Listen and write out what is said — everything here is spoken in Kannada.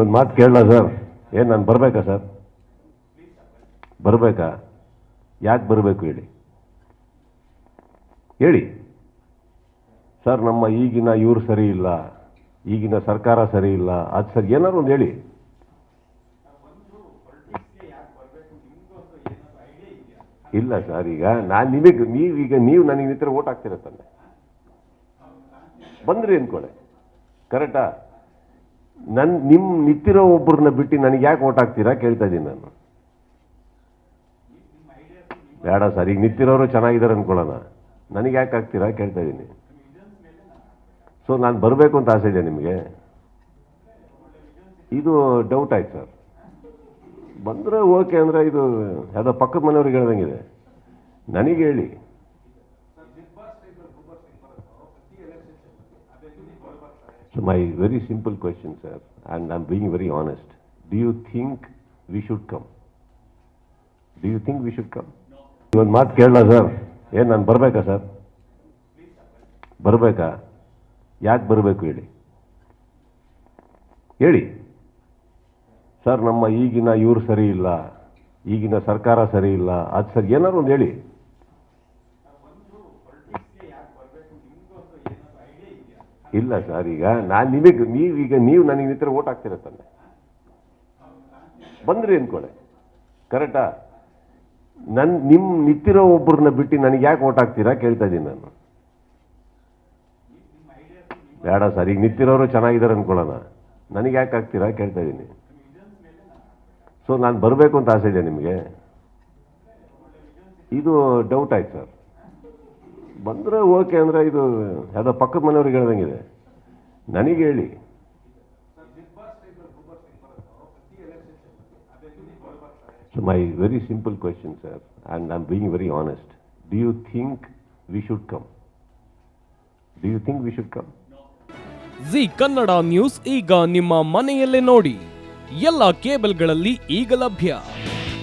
ಒಂದು ಮಾತು ಕೇಳಲ್ಲ ಸರ್. ಏನು, ನಾನು ಬರಬೇಕಾ ಸರ್? ಬರಬೇಕಾ? ಯಾಕೆ ಬರಬೇಕು ಹೇಳಿ? ಹೇಳಿ. ಸರ್, ನಮ್ಮ ಈಗಿನ ಇವರು ಸರಿ ಇಲ್ಲ. ಈಗಿನ ಸರ್ಕಾರ ಸರಿ ಇಲ್ಲ. ಅದು ಸರ್, ಏನಾದ್ರು ಒಂದು ಹೇಳಿ. ಇಲ್ಲ ಸರ್, ಈಗ ನಾನು ನಿಮಗೆ ಈಗ ನೀವು ನನಗೆ ನಿತ್ರ ಓಟ್ ಹಾಕ್ತೀರ ತಾನೆ ಬಂದ್ರಿ ಅಂದ್ಕೊಳ್ಳೆ ಕರೆಕ್ಟಾ ನನ್ ನಿಮ್ ನಿಂತಿರೋ ಒಬ್ಬರನ್ನ ಬಿಟ್ಟು ನನಗೆ ಯಾಕೆ ಓಟ್ ಹಾಕ್ತೀರಾ? ಕೇಳ್ತಾ ಇದ್ದೀನಿ ನಾನು. ಬೇಡ ಸರ್, ಈಗ ನಿಂತಿರೋರು ಚೆನ್ನಾಗಿದ್ದಾರೆ ಅನ್ಕೊಳ್ಳೋಣ. ನನಗೆ ಯಾಕೆ ಹಾಕ್ತೀರಾ? ಕೇಳ್ತಾ ಇದ್ದೀನಿ. ಸೊ ನಾನು ಬರಬೇಕು ಅಂತ ಆಸೆ ಇದೆ ನಿಮಗೆ. ಇದು ಡೌಟ್ ಆಯ್ತು ಸರ್. ಬಂದರೆ ಓಕೆ ಅಂದರೆ ಇದು, ಯಾವುದೋ ಪಕ್ಕದ ಮನೆಯವ್ರಿಗೆ ಹೇಳ್ದಂಗಿದೆ. ನನಗೆ ಹೇಳಿ. So my very simple question, sir, and I'm being very honest. Do you think we should come? Do you think we should come? ಒಂದು ಮಾತು ಕೇಳಲ್ಲ ಸರ್ ಏನು ನಾನು ಬರಬೇಕಾ ಸರ್ ಬರಬೇಕಾ ಯಾಕೆ ಬರಬೇಕು ಹೇಳಿ ಹೇಳಿ ಸರ್ ನಮ್ಮ ಈಗಿನ ಇವ್ರು ಸರಿ ಇಲ್ಲ ಈಗಿನ ಸರ್ಕಾರ ಸರಿ ಇಲ್ಲ ಅದು ಸರ್ ಏನಾದ್ರು ಒಂದು ಹೇಳಿ ಇಲ್ಲ ಸರ್, ಈಗ ನಾನು ನಿಮಗೆ ನೀವೀಗ ನೀವು ನನಗೆ ನಿಂತರ ಓಟ್ ಹಾಕ್ತೀರ ತಂದೆ. ಬಂದ್ರಿ ಅಂದ್ಕೊಳ್ಳೆ ಕರೆಕ್ಟಾ ನನ್ನ ನಿಮ್ಮ ನಿಂತಿರೋ ಒಬ್ಬರನ್ನ ಬಿಟ್ಟು ನನಗೆ ಯಾಕೆ ಓಟ್ ಹಾಕ್ತೀರಾ ಕೇಳ್ತಾ ಇದ್ದೀನಿ ನಾನು. ಬೇಡ ಸರ್, ಈಗ ನಿಂತಿರೋರು ಚೆನ್ನಾಗಿದ್ದಾರೆ ಅಂದ್ಕೊಳ್ಳೋಣ ನನಗೆ ಯಾಕೆ ಹಾಕ್ತೀರಾ ಕೇಳ್ತಾ ಇದ್ದೀನಿ. ಸೊ ನಾನು ಬರಬೇಕು ಅಂತ ಆಸೆ ಇದೆ ನಿಮಗೆ. ಇದು ಡೌಟ್ ಆಯ್ತು ಸರ್. ಬಂದರೆ ಓಕೆ ಅಂದರೆ ಇದು ಯಾವುದೋ ಪಕ್ಕದ ಮನೆಯವ್ರಿಗೆ ಹೇಳ್ದಂಗಿದೆ ನನಗೆ ಹೇಳಿ. So my very simple question sir and I am being very honest do you think we should come do you think we should come Zee Kannada news ಈಗ ನಿಮ್ಮ ಮನೆಯಲ್ಲೇ ನೋಡಿ. ಎಲ್ಲ ಕೇಬಲ್ಗಳಲ್ಲಿ ಈಗ ಲಭ್ಯ.